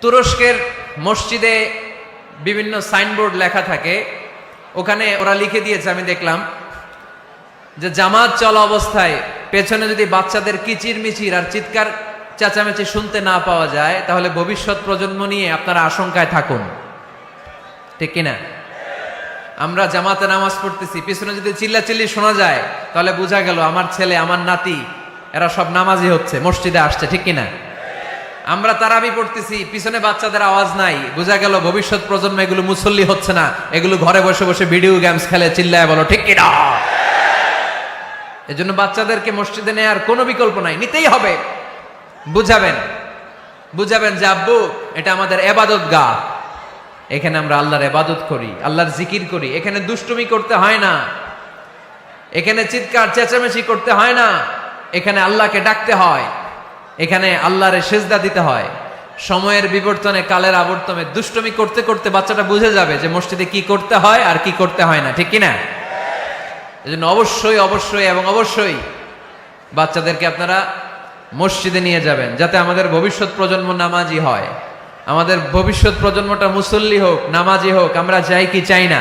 তুরস্কের মসজিদে বিভিন্ন সাইনবোর্ড লেখা থাকে। ওখানে ওরা লিখে দিয়েছে, আমি দেখলাম, যে জামাত চলা অবস্থায়, পেছনে যদি বাচ্চাদের কিচির মিচির আর চিৎকার চেঁচামেচি শুনতে না পাওয়া যায়, তাহলে ভবিষ্যৎ প্রজন্ম নিয়ে আপনারা আশঙ্কায় থাকুন। ঠিক কিনা? আমরা জামাতে নামাজ পড়তেছি, পিছনে যদি চিল্লাচিল্লি শোনা যায়, তাহলে বোঝা গেল আমার ছেলে, আমার নাতি, এরা সব নামাজি হচ্ছে, মসজিদে আসছে, ঠিক কিনা? আমরা তারাবি পড়তেছি, পিছনে বাচ্চাদের আওয়াজ নাই। বোঝা গেল ভবিষ্যৎ প্রজন্ম এগুলো মুসল্লি হচ্ছে না। এগুলো ঘরে বসে বসে ভিডিও গেমস খেলে, চিল্লায় বলো, ঠিক কিনা? এজন্য বাচ্চাদেরকে মসজিদে নেয়ার কোনো বিকল্প নাই। নিতেই হবে। বুঝাবেন। বুঝাবেন যে, আব্বু, এটা আমাদের এবাদত গা। এখানে আমরা আল্লাহর এবাদত করি, আল্লাহর জিকির করি। এখানে দুষ্টুমি করতে হয় না। এখানে চিৎকার, চেঁচামেচি করতে হয় না। এখানে আল্লাহকে ডাকতে হয়। এখানে আল্লাহরে সেজদা দিতে হয়। সময়ের বিবর্তনে, কালের আবর্তনে দুষ্টুমি করতে করতে বাচ্চাটা বুঝে যাবে যে মসজিদে কি করতে হয় আর কি করতে হয় না, ঠিক কি না? জন্য অবশ্যই অবশ্যই এবং অবশ্যই বাচ্চাদেরকে আপনারা মসজিদে নিয়ে যাবেন, যাতে আমাদের ভবিষ্যৎ প্রজন্ম নামাজি হয়। আমাদের ভবিষ্যৎ প্রজন্মটা মুসল্লি হোক, নামাজি হোক, আমরা যাই কি চাই না।